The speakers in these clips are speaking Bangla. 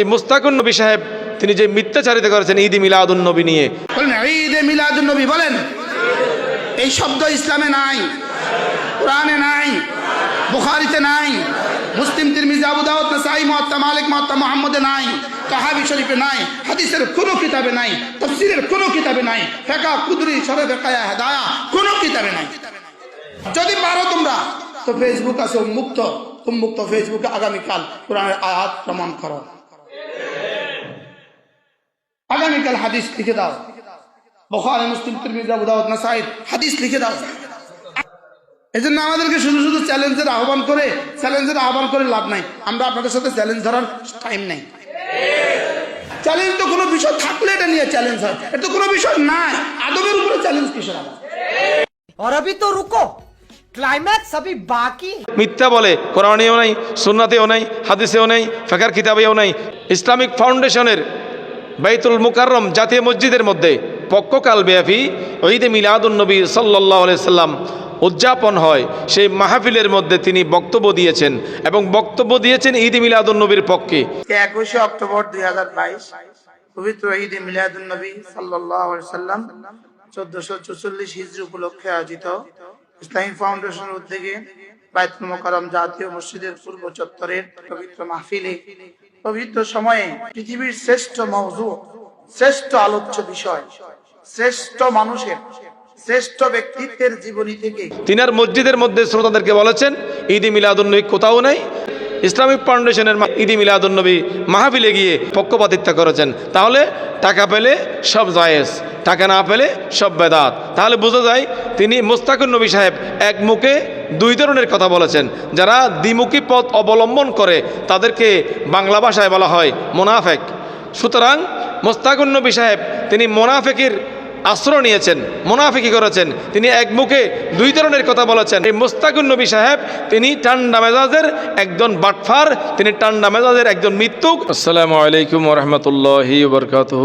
এই মুস্তাকুন নবী সাহেব, তিনি যে মিথ্যাচারিতা করেছেন ঈদ মিলাদুন নবী নিয়ে। বলেন, ঈদে মিলাদুন নবী বলেন, এই শব্দ ইসলামে নাই, কোরআনে নাই, বুখারিতে নাই, মুসলিম, তিরমিজি, আবু দাউদ, নাসাই, মুয়াত্তা, মালিক, মুয়াত্তা, মুহাম্মদে নাই, তাহাবি শরীফে নাই, হাদিসের কোনো কিতাবে নাই, তাফসীরের কোনো কিতাবে নাই ফিকহ কুদরি শরহ ফিকায়া হেদায়া, কোনো কিতাবে নাই। যদি পারো তোমরা, তো ফেসবুক আছে উন্মুক্ত উন্মুক্ত ফেসবুকে আগামীকাল কোরআনের আয়াত প্রমাণ করো। আগামীকাল হাদিস লিখে দাও বখারি মুসলিম তিরমিজি আবু দাউদ নাসাই হাদিস লিখে দাও এই জন্য আমাদেরকে শুধু শুধু চ্যালেঞ্জের আহ্বান করে চ্যালেঞ্জের আহ্বান করে লাভ নাই আমরা আপনাদের সাথে চ্যালেঞ্জ ধরার টাইম নেই চ্যালেঞ্জ তো কোনো বিষয় থাকলে এটা নিয়ে চ্যালেঞ্জ হয় এটা তো কোনো বিষয় নাই আদবের উপরে চ্যালেঞ্জ কিসের আবার और अभी तो रुको क्लाइमैक्स अभी बाकी है মিথ্যা বলে কোরআনেও নাই সুন্নাতেও নাই হাদিসেও নাই ফেকার কিতাবেও নাই ইসলামিক ফাউন্ডেশনের বাইতুল মুকাররম জাতীয় মসজিদের মধ্যে পক্ষকাল ব্যাপী ঈদে মিলাদুন নবী সাল্লাহ সাল্লাম উদযাপন হয়। সেই মাহফিলের মধ্যে তিনি বক্তব্য দিয়েছেন এবং বক্তব্য দিয়েছেন ঈদ মিলাদুন নবীর পক্ষে। একুশে অক্টোবর দুই হাজার বাইশ, পবিত্র ঈদ মিলাদুল নবী সাল্লাম চোদ্দশো চুচল্লিশ হিজরি উপলক্ষে আয়োজিত ইসলামী ফাউন্ডেশনের উদ্যোগে বাইতুল মোকারম জাতীয় মসজিদের পূর্ব চত্বরের পবিত্র মাহফিলে পবিত্র সময়ে পৃথিবীর শ্রেষ্ঠ মৌজু, শ্রেষ্ঠ আলোচ্য বিষয়, শ্রেষ্ঠ মানুষের, শ্রেষ্ঠ ব্যক্তিত্বের জীবনী থেকে তিনার মসজিদের মধ্যে শ্রোতাদেরকে বলেছেন, ঈদি মিলাদুন্নবী কোথাও নেই। ইসলামিক ফাউন্ডেশনের ঈদি মিলাদুন্নবী মাহফিলে গিয়ে পক্ষপাতিত্ব করেছেন। তাহলে টাকা পেলে সব জায়েজ, টাকা না পেলে সব বেদাত। তাহলে বোঝা যায়, তিনি মুস্তাকুর নবী সাহেব এক মুখে দুই ধরনের কথা বলেছেন। যারা দ্বিমুখী পথ অবলম্বন করে, তাদেরকে বাংলা ভাষায় বলা হয় মোনাফেক। সুতরাং মোস্তাকুর নবী সাহেব, তিনি মোনাফেকের আশ্রয় নিয়েছেন, মোনাফিকি করেছেন। তিনি এক মুখে দুই ধরনের কথা বলেছেন। এই মুস্তাকুন নবী সাহেব, তিনি টান্ডা মেজাজের একজন বাটফার, তিনি টান্ডা মেজাজের একজন মৃত্যুক আসসালামু আলাইকুম রহমতুল্লাহি বরকাতহ।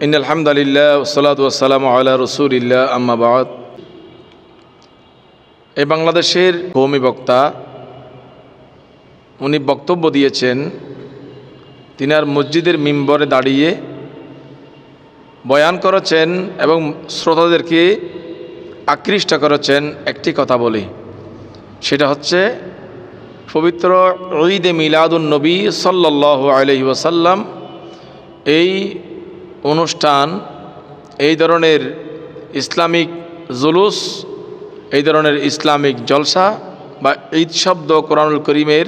ইন আলহামদুলিল্লাহ সালাত ওয়াসালাম আল্লাহ রসুলিল্লাহ আম্মাবাদ এই বাংলাদেশের কৌমি বক্তা, উনি বক্তব্য দিয়েছেন, তিনি আর মসজিদের মিম্বরে দাঁড়িয়ে বয়ান করেছেন এবং শ্রোতাদেরকে আকৃষ্ট করেছেন একটি কথা বলে। সেটা হচ্ছে, পবিত্র ঈদে মিলাদুন নবী সাল্লাহ আলহি ওয়াসাল্লাম এই অনুষ্ঠান, এই ধরনের ইসলামিক জুলুস এই ধরনের ইসলামিক জলসা বা ঈদ শব্দ কোরআনুল করিমের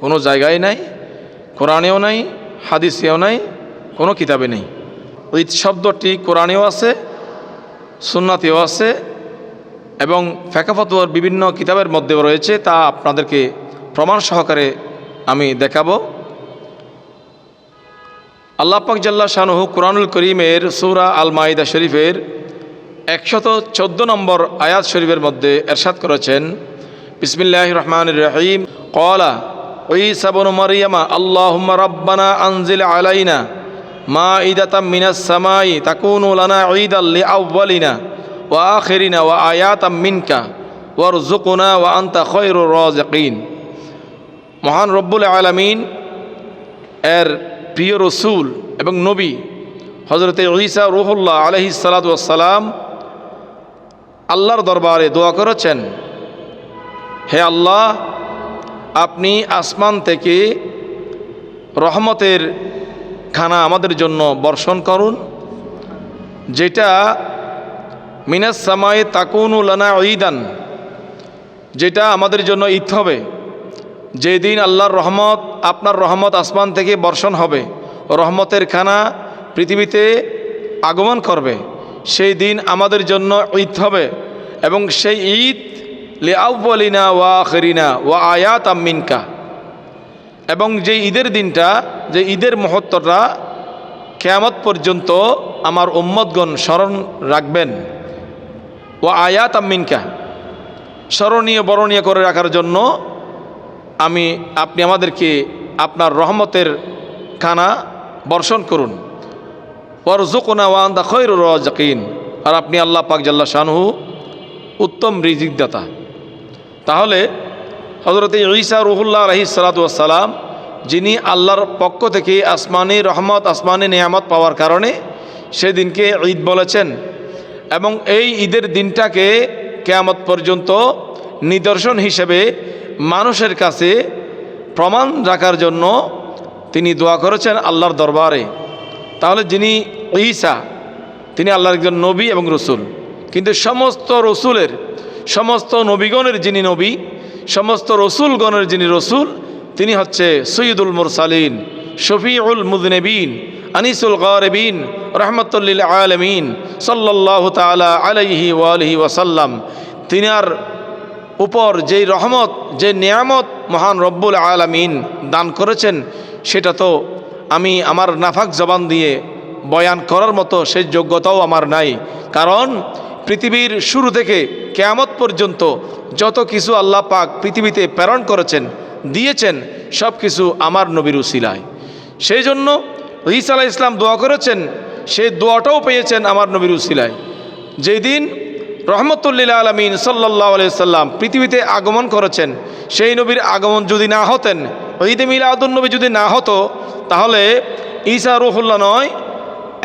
কোনো জায়গায় নাই, কোরআনেও নাই, হাদিসেও নাই, কোনো কিতাবে নেই। ঈদ শব্দটি কোরআনেও আছে, সুন্নাতেও আছে এবং ফেকাফতুয়ার বিভিন্ন কিতাবের মধ্যেও রয়েছে, তা আপনাদেরকে প্রমাণ সহকারে আমি দেখাবো। আল্লাহ পাক জাল্লা শাহনুহু কোরআনুল করিমের সৌরা আল মাইদা শরীফের একশত চোদ্দ নম্বর আয়াত শরীফের মধ্যে এরশাদ করেছেন বিসমিল্লাহ রহমান রহিম। কলা ঈসাবন মারিয়ামা, আল্লাহুম্মা রব্বানা আনজিল আলাইনা মা ঈদাতাম মিনাস সামাই তাকুনু লানা ঈদাল লিআউয়ালিনা ওয়া আখিরিনা ওয়া আয়াতাম মিনকা ওয়ারযুকনা ওয়া আনতা খায়রুর রাযিকিন। মহান রব্বুল আলামিন এর প্রিয় রসুল এবং নবী হজরতে ঈসা রুহুল্লাহ আলহি সালাতাম আল্লাহর দরবারে দোয়া করেছেন, হে আল্লাহ, আপনি আসমান থেকে রহমতের খানা আমাদের জন্য বর্ষণ করুন, যেটা মিনাস সামায়ে তাকুনু লানা ঈদান, যেটা আমাদের জন্য ঈদ হবে। যেদিন আল্লাহর রহমত, আপনার রহমত আসমান থেকে বর্ষণ হবে, রহমতের খানা পৃথিবীতে আগমন করবে। সেই দিন আমাদের জন্য ঈদ হবে এবং সেই ঈদ লিআউলিনা ওয়া খরিনা ওয়া আয়াত আমিনকা এবং যে ঈদের দিনটা, যে ঈদের মহত্বটা কেয়ামত পর্যন্ত আমার উম্মতগণ স্মরণ রাখবেন। ও আয়াত আমিনকা স্মরণীয়, বরণীয় করে রাখার জন্য আমি, আপনি আমাদেরকে আপনার রহমতের খানা বর্ষণ করুন। আর আপনি আল্লাহ পাক জাল্লা শাহু উত্তম রিজিকদাতা তাহলে হজরত ঈসা রুহুল্লাহ আলহি সালাতাম যিনি আল্লাহর পক্ষ থেকে আসমানি রহমত, আসমানি নিয়ামত পাওয়ার কারণে সেদিনকে ঈদ বলেছেন এবং এই ঈদের দিনটাকে কেয়ামত পর্যন্ত নিদর্শন হিসেবে মানুষের কাছে প্রমাণ রাখার জন্য তিনি দোয়া করেছেন আল্লাহর দরবারে। তাহলে যিনি ঈসা, তিনি আল্লাহর একজন নবী এবং রসুল। কিন্তু সমস্ত রসুলের, সমস্ত নবীগণের যিনি নবী, সমস্ত রসুলগণের যিনি রসুল, তিনি হচ্ছে সৈয়দুল মুরসালিন, শফিউল মুদনবিন আনিসুল গরবিন, রহমতুল্লিল আলমিন সাল্লাহ তালা আলাইহি ওয়ালহি ওয়াসাল্লাম তিনার উপর যেই রহমত, যে নিয়ামত মহান রব্বুল আলমিন দান করেছেন, সেটা তো আমি আমার নাফাক জবান দিয়ে বয়ান করার মতো সেই যোগ্যতাও আমার নাই। কারণ পৃথিবীর শুরু থেকে কেয়ামত পর্যন্ত যত কিছু আল্লাহ পাক পৃথিবীতে প্রেরণ করেছেন, দিয়েছেন সব কিছু আমার নবীর উসিলায়। সেই জন্য ঈসা ইসলাম দোয়া করেছেন, সেই দোয়াটাও পেয়েছেন আমার নবীর উসিলায়। যেই দিন রহমতুল্লিল আলমিন সাল্লাহ সাল্লাম পৃথিবীতে আগমন করেছেন, সেই নবীর আগমন যদি না হতেন, ঈদে মিলাদুলনবী যদি না হতো তাহলে ঈসা রুহুল্লাহ নয়,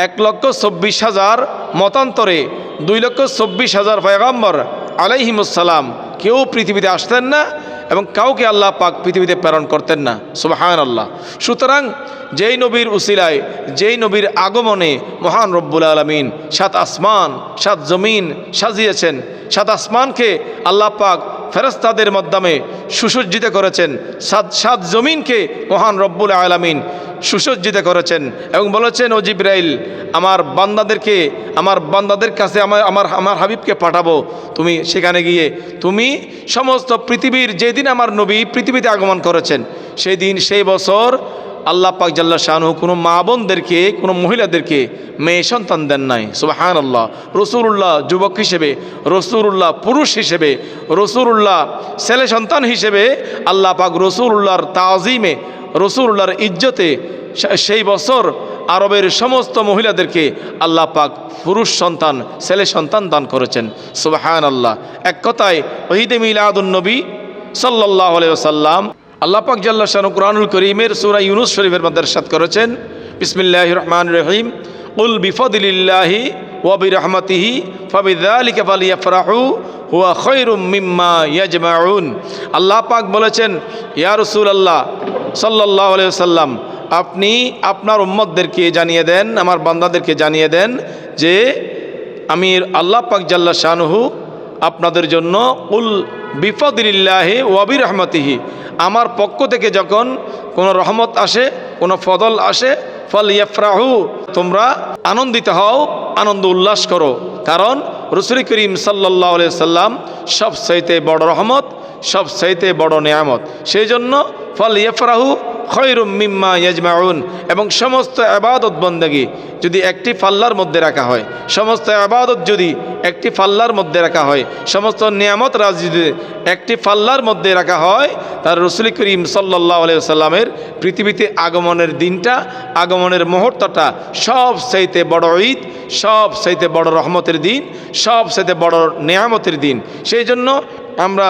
এক লক্ষ চব্বিশ হাজার মতান্তরে দুই লক্ষ চব্বিশ হাজার পয়গাম্বর আলাইহিমুসালাম কেউ পৃথিবীতে আসতেন না এবং কাউকে আল্লাহ পাক পৃথিবীতে প্রেরণ করতেন না। সুবাহান আল্লাহ সুতরাং যেই নবীর উসিলায়, যেই নবীর আগমনে মহান রব্বুল আলমিন সাত আসমান, সাত জমিন সাজিয়েছেন। সাত আসমানকে আল্লাহ পাক ফেরস্তাদের মাধ্যমে সুসজ্জিত করেছেন। সাত সাত জমিনকে মহান রব্বুল আলমিন সুসজ্জিত করেছেন এবং বলেছেন, ও জিব্রাইল, আমার বান্দাদেরকে, আমার বান্দাদের কাছে আমার আমার আমার হাবিবকে পাঠাবো। তুমি সেখানে গিয়ে, তুমি সমস্ত পৃথিবীর যেদিন আমার নবী পৃথিবীতে আগমন করেছেন সেই দিন সেই বছর আল্লাহ পাক জাল্লা শাহনু কোনো মা বোনদেরকে, কোনো মহিলাদেরকে, মেয়ে সন্তান দেন নাই। সুবাহান আল্লাহ রসুল্লাহ যুবক হিসেবে রসুল্লাহ পুরুষ হিসেবে রসুল্লাহ ছেলে সন্তান হিসেবে আল্লাহ পাক রসুল্লাহর তাজিমে রসুল্লাহর ইজ্জতে সেই বছর আরবের সমস্ত মহিলাদেরকে আল্লাহ পাক পুরুষ সন্তান, ছেলে সন্তান দান করেছেন। সুবাহান আল্লাহ এক কথায় ঈদে মিলাদুন্নবী সাল্লাহ সাল্লাম আল্লাহ পাক জাল্লা শানু কুরআনুল করিমের সূরা ইউনুস শরীফের মধ্যে ইরশাদ করেছেন। বিসমিল্লাহ রহমান রহিম। উল বিফদিলিল্লাহি ওয়া বিরহমাতিহি ফাবিযালিকা ফালিয়াফরাহু হুয়া ইয়াজমাউন। আল্লাহ পাক বলেছেন, ইয়া রাসূলুল্লাহ, সাল্লাল্লাহু আলাইহি সাল্লাম আপনি আপনার উম্মতদেরকে জানিয়ে দেন, আমার বান্দাদেরকে জানিয়ে দেন যে আমি আল্লাহ পাক জাল্লা শানহু আপনাদের জন্য, উল বিফদিল্লাহি ওয়াবি রহমতিহি আমার পক্ষ থেকে যখন কোনো রহমত আসে, কোনো ফদল আসে ফল ইয়াফরাহু তোমরা আনন্দিত হও, আনন্দ উল্লাস করো। কারণ রসুল করিম সাল্লাহ সাল্লাম সব সাইতে বড় রহমত সব চাইতে বড় নিয়ামত। সেই জন্য ফল ইয়ফরাহু খৈরুম মিম্মা ইয়াজমাউন, এবং সমস্ত আবাদত বন্দেগী যদি একটি ফাল্লার মধ্যে রাখা হয়, সমস্ত আবাদত যদি একটি ফাল্লার মধ্যে রাখা হয়, সমস্ত নিয়ামত রাজ যদি একটি ফাল্লার মধ্যে রাখা হয়, তার রসুল করিম সাল্লাহ সাল্লামের পৃথিবীতে আগমনের দিনটা, আগমনের মুহূর্তটা সব চাইতে বড় ঈদ সব চাইতে বড় রহমতের দিন সব চাইতে বড় নিয়ামতের দিন। সেই জন্য আমরা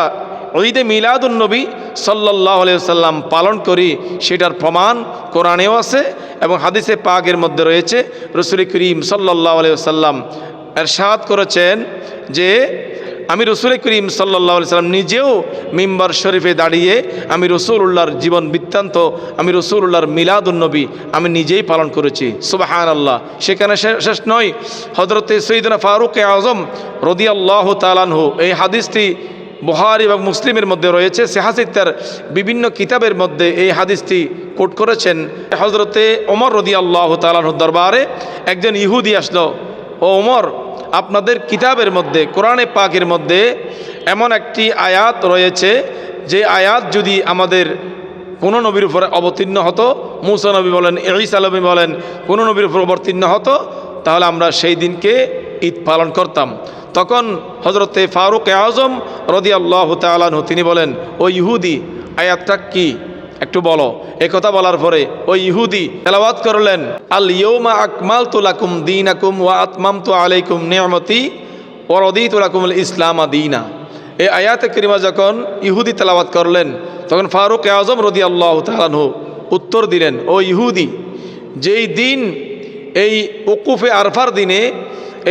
ঈদে মিলাদুন্নবী সাল্লাহ সাল্লাম পালন করি, সেটার প্রমাণ কোরআনেও আছে এবং হাদিসে পাকের মধ্যে রয়েছে। রসুল করিম সাল্লাহ সাল্লাম এরশাদ করেছেন যে, আমি রসুল করিম সাল্লাহ সাল্লাম নিজেও মিম্বার শরীফে দাঁড়িয়ে আমি রসুল্লাহর জীবন বৃত্তান্ত, আমি রসুল রসুল্লাহর মিলাদুন্নবী আমি নিজেই পালন করেছি। সুবাহান আল্লাহ সেখানে শেষ নয় হজরতে সৈদনা ফারুক আজম রদি আল্লাহ তালানহু এই হাদিসটি বুহারি এবং মুসলিমের মধ্যে রয়েছে। সেহাসিত্তার বিভিন্ন কিতাবের মধ্যে এই হাদিসটি কোট করেছেন। হজরতে ওমর রদি আল্লাহ তালানহুর দরবারে একজন ইহুদি আসলো, ও ওমর, আপনাদের কিতাবের মধ্যে, কোরআনে পাকের মধ্যে এমন একটি আয়াত রয়েছে, যে আয়াত যদি আমাদের কোনো নবীর উপরে অবতীর্ণ হতো, মুসা নবী বলেন, ঈসা নবী বলেন, কোনো নবীর উপর অবতীর্ণ হতো, তাহলে আমরা সেই দিনকে ঈদ পালন করতাম। তখন হজরতে ফারুক আজম রদি আল্লাহ তালানহু তিনি বলেন, ও ইহুদি, আয়াতটা কি? একটু বলো। কথা বলার পরে ওই ইহুদি, তেলাওয়াত করলেন আল ইয়ৌমা আকমাল তুলাকুম দিন আকুম ওয়া আতমাম তু আলাইকুম নিয়ামতি ও রদি তুলাকুম ইসলাম দিনা। এই আয়াতে করিমা যখন ইহুদি তেলাওয়াত করলেন, তখন ফারুক আজম রদি আল্লাহ তালানহু উত্তর দিলেন, ও ইহুদি, যেই দিন, এই ওকুফে আরফার দিনে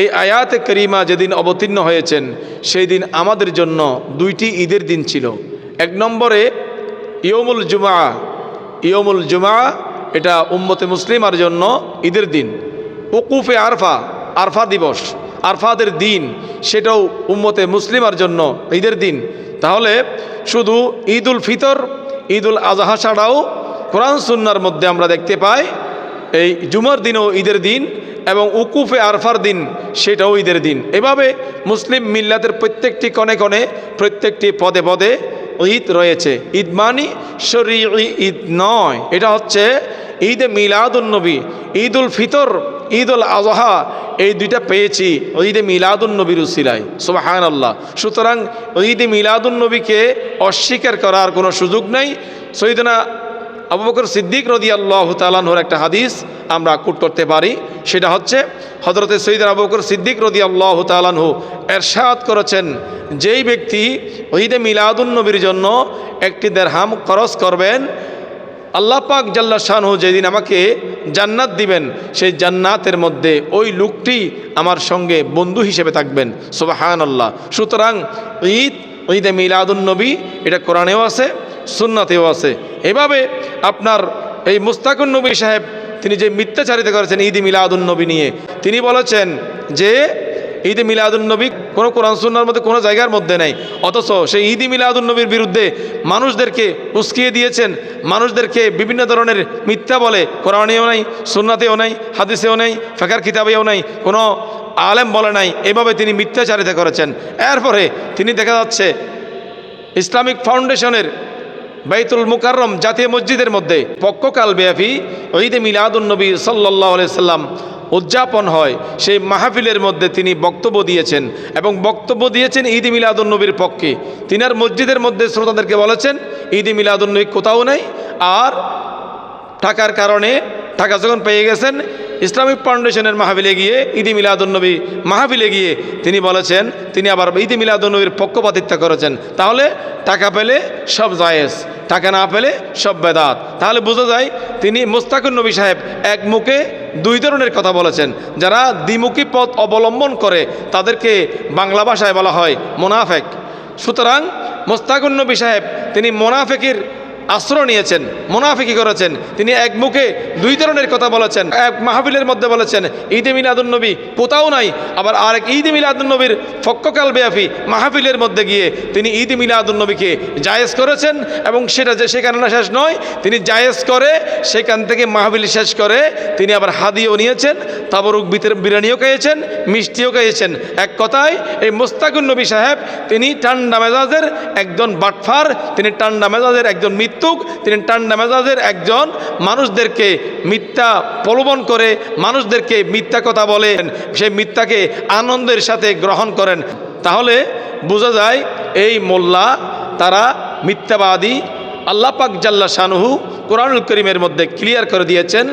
এই আয়াতে করিমা যেদিন অবতীর্ণ হয়েছেন, সেই দিন আমাদের জন্য দুইটি ঈদের দিন ছিল। এক নম্বরে ইয়মুল জুমা। ইয়মুল জুমা, এটা উম্মতে মুসলিমার জন্য ঈদের দিন। উকুফে আরফা আরফা দিবস। আরফাদের দিন, সেটাও উম্মতে মুসলিমার জন্য ঈদের দিন। তাহলে শুধু ঈদ উল ফিতর ঈদ উল আজহা ছাড়াও কোরআন সুন্নার মধ্যে আমরা দেখতে পাই, এই জুমার দিনও ঈদের দিন এবং উকুফে আরফার দিন, সেটাও ঈদের দিন। এভাবে মুসলিম মিল্লাতের প্রত্যেকটি কণে কণে প্রত্যেকটি পদে পদে ঈদ রয়েছে। ঈদ মানি শরী ঈদ নয়। এটা হচ্ছে ঈদে মিলাদুলনবী ঈদ উল ফিতর ঈদ উল আজহা এই দুইটা পেয়েছি ঈদে মিলাদুলনবীর উসিলায়। সুবাহান আল্লাহ সুতরাং ঈদে মিলাদুলনবীকে অস্বীকার করার কোনো সুযোগ নেই। সৈদনা আবু বকর সিদ্দিক রদি আল্লাহ তালানহর একটা হাদিস আমরা কুট করতে পারি। সেটা হচ্ছে হজরতে সৈদ আবু বকর সিদ্দিক রদি আল্লাহ তালানহু এরশাদ করেছেন, যেই ব্যক্তি ঈদে মিলাদুন নবীর জন্য একটি দেড়হাম খরচ করবেন, আল্লাহ পাক জাল্লা শাহু যেদিন আমাকে জান্নাত দিবেন, সেই জান্নাতের মধ্যে ওই লোকটি আমার সঙ্গে বন্ধু হিসেবে থাকবেন। সুবাহান আল্লাহ সুতরাং ঈদ ঈদে মিলাদুল নবী, এটা কোরআনেও আছে, সুন্নাতেও আছে। এভাবে আপনার এই মুস্তাকুন নবী সাহেব, তিনি যে মিথ্যাচারিতা করেছেন ঈদ মিলাদুল নবী নিয়ে, তিনি বলেছেন যে ঈদ মিলাদুল নবী কোনো কোরআন সুন্নার মধ্যে কোনো জায়গার মধ্যে নেই। অথচ সেই ঈদ মিলাদুল নবীর বিরুদ্ধে মানুষদেরকে উস্কিয়ে দিয়েছেন, মানুষদেরকে বিভিন্ন ধরনের মিথ্যা বলে। কোরআনেও নাই, সুন্নাতেও নাই, হাদিসেও নাই ফেকার কিতাবেও নাই, কোনো আলেম বলে নাই। এভাবে তিনি মিথ্যাচারিতা করেছেন। এরপরে তিনি দেখা যাচ্ছে ইসলামিক ফাউন্ডেশনের বাইতুল মুকাররম জাতীয় মসজিদের মধ্যে পক্ষকাল ব্যাপী ঈদে মিলাদুলনবী সাল্লাহ সাল্লাম উদযাপন হয়, সেই মাহফিলের মধ্যে তিনি বক্তব্য দিয়েছেন এবং বক্তব্য দিয়েছেন ঈদ মিলাদুলনবীর পক্ষে। তিনি আর মসজিদের মধ্যে শ্রোতাদেরকে বলেছেন, ঈদ মিলাদুলনবী কোথাও নেই, আর টাকার কারণে টাকা যখন পেয়ে গেছেন ইসলামিক ফাউন্ডেশনের মাহফিলে গিয়ে ঈদি মিলাদুলনবী মাহফিলে গিয়ে তিনি বলেছেন, তিনি আবার ঈদি মিলাদুলনবীর পক্ষপাতিত্ব করেছেন। তাহলে টাকা পেলে সব জায়েজ, টাকা না পেলে সব বেদাত। তাহলে বোঝা যায় তিনি মুস্তাকুর নবী সাহেব এক মুখে দুই ধরনের কথা বলেছেন। যারা দ্বিমুখী পথ অবলম্বন করে তাদেরকে বাংলা ভাষায় বলা হয় মোনাফেক। সুতরাং মোস্তাকুর নবী সাহেব তিনি মোনাফেকের আশ্রয় নিয়েছেন, মোনাফিকি করেছেন। তিনি এক মুখে দুই ধরনের কথা বলেছেন। এক মাহফিলের মধ্যে বলেছেন, ঈদে মিলাদুলনবী কোথাও নাই। আবার আরেক, ঈদে মিলাদুলনবীর ফক্ককাল বেয়াফি মাহফিলের মধ্যে গিয়ে তিনি ঈদ মিলাদুলনবীকে জায়েজ করেছেন এবং সেটা যে সেখানে না শেষ নয়, তিনি জায়েজ করে সেখান থেকে মাহফিল শেষ করে তিনি আবার হাদিও নিয়েছেন, তাবরুক বিরিয়ানিও খেয়েছেন মিষ্টিও খেয়েছেন এক কথায়, এই মোস্তাকুর নবী সাহেব, তিনি ঠান্ডা মেজাজের একজন বাটফার, তিনি ঠান্ডা মেজাজের একজন মিথ্যুক তিনি ঠান্ডা মেজাজের একজন মানুষদেরকে মিথ্যা প্রলোভন করে, মানুষদেরকে মিথ্যা কথা বলেন সেই মিথ্যাকে আনন্দের সাথে গ্রহণ করেন। তাহলে বোঝা যায় এই মোল্লা, তারা মিথ্যাবাদী। আল্লাহ পাক জাল্লা শানুহু কোরআনুল করিমের মধ্যে ক্লিয়ার করে দিয়েছেন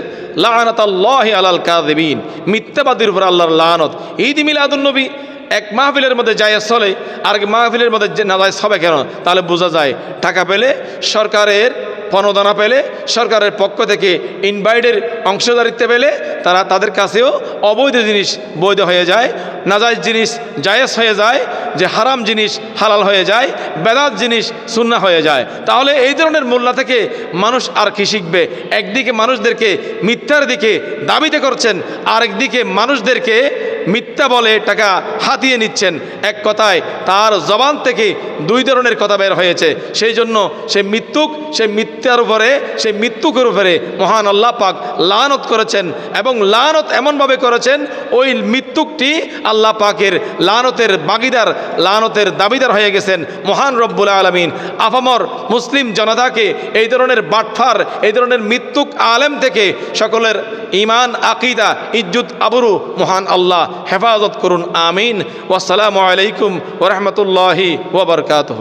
লানত আল্লাহ আলাল কাদিবিন মিথ্যাবাদীর উপর আল্লাহর লানত। ঈদ মিলাদুলনবী এক মাহফিলের মধ্যে জায়েজ চলে আর মাহফিলের মধ্যে না জায়েজ হবে কেন? তাহলে বোঝা যায়, টাকা পেলে সরকারের প্রণোদনা পেলে, সরকারের পক্ষ থেকে ইনভাইটের অংশদারিত্ব পেলে, তারা তাদের কাছেও অবৈধ জিনিস বৈধ হয়ে যায় নাজাইজ জিনিস জায়েজ হয়ে যায় যে হারাম জিনিস হালাল হয়ে যায়, বেদাত জিনিস সুন্না হয়ে যায়। তাহলে এই ধরনের মোল্লা থেকে মানুষ আর কি শিখবে? একদিকে মানুষদেরকে মিথ্যার দিকে দাবিতে করছেন, আরেকদিকে মানুষদেরকে মিথ্যা বলে টাকা হাতিয়ে নিচ্ছেন। এক কথায়, তার জবান থেকে দুই ধরনের কথা বের হয়েছে। সেই জন্য সে মৃত্যুক, সে মিথ্যার উপরে, সে মৃত্যুকের উপরে মহান আল্লাহ পাক লানত করেছেন এবং লানত এমনভাবে করেছেন, ওই মৃত্যুকটি আল্লাহ পাকের লানতের বাগিদার লানতের দাবিদার হয়ে গেছেন মহান রব্বুল আলমিন। আফামর মুসলিম জনতাকে এই ধরনের বাটফার, এই ধরনের মৃত্যুক আলেম থেকে সকলের ইমান আকিদা, ইজ্জুত, আবরু মহান আল্লাহ হেফাজত করুন, আমিন। ওয়াসালামু আলাইকুম ওরহমতুল্লাহি ওবরকাতহ